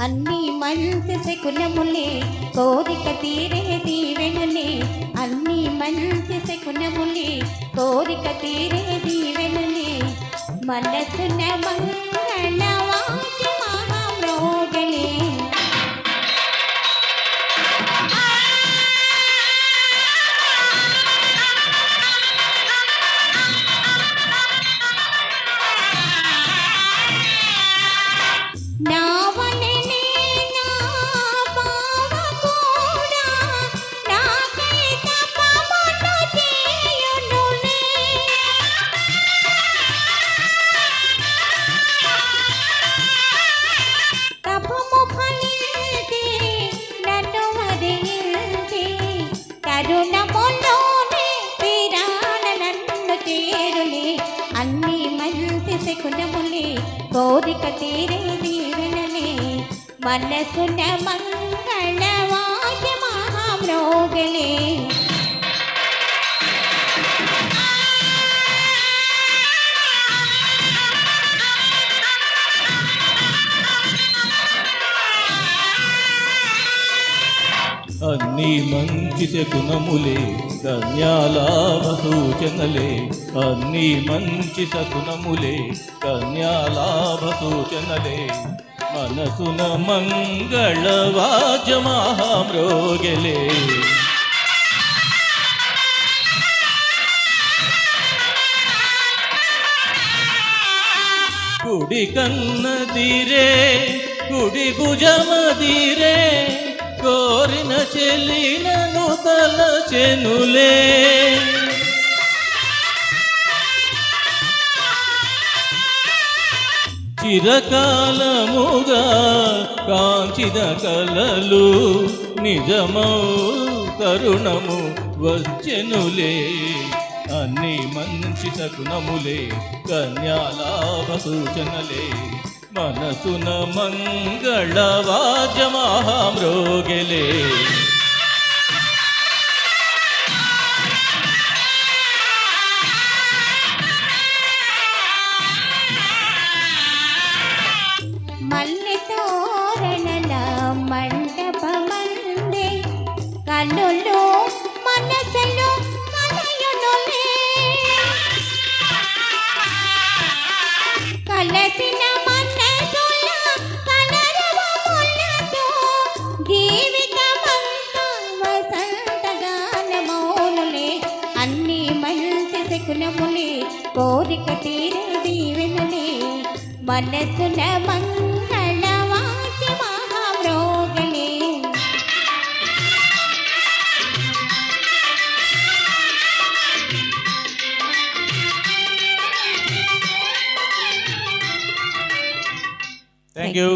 అన్ని మంచి శకునములే కోరిక తీరే దీవెనలే. అన్ని మంచి శకునములే కోరిక తీరే దీవెనలే. మనసున మంగళవాద్య కోరిక తీరే దీవెనలే మనసున మంగళ అన్ని మంచి శకునములే కన్యాలాభ సూచనలే. అన్ని మంచి శకునములే కన్యాలాభ సూచనలే. మనసున మంగళ కుడి కన్నదిరే కుడి భుజమదిరే కోరిన చెల్లినను తల చెనులే. చిరకాలముగా కాంచిన కలలు నిజమౌ తరుణము వచ్చెనులే. అన్ని మంచి శకునములే కన్యాలాభ సూచనలే. మనసున మంగళ వాద్య మహామ్రోగలే మంచి శకునములే కోరిక తీరే దీవెనలే మనసున మంగళవాసి వాద్య థ్యాంక్ యూ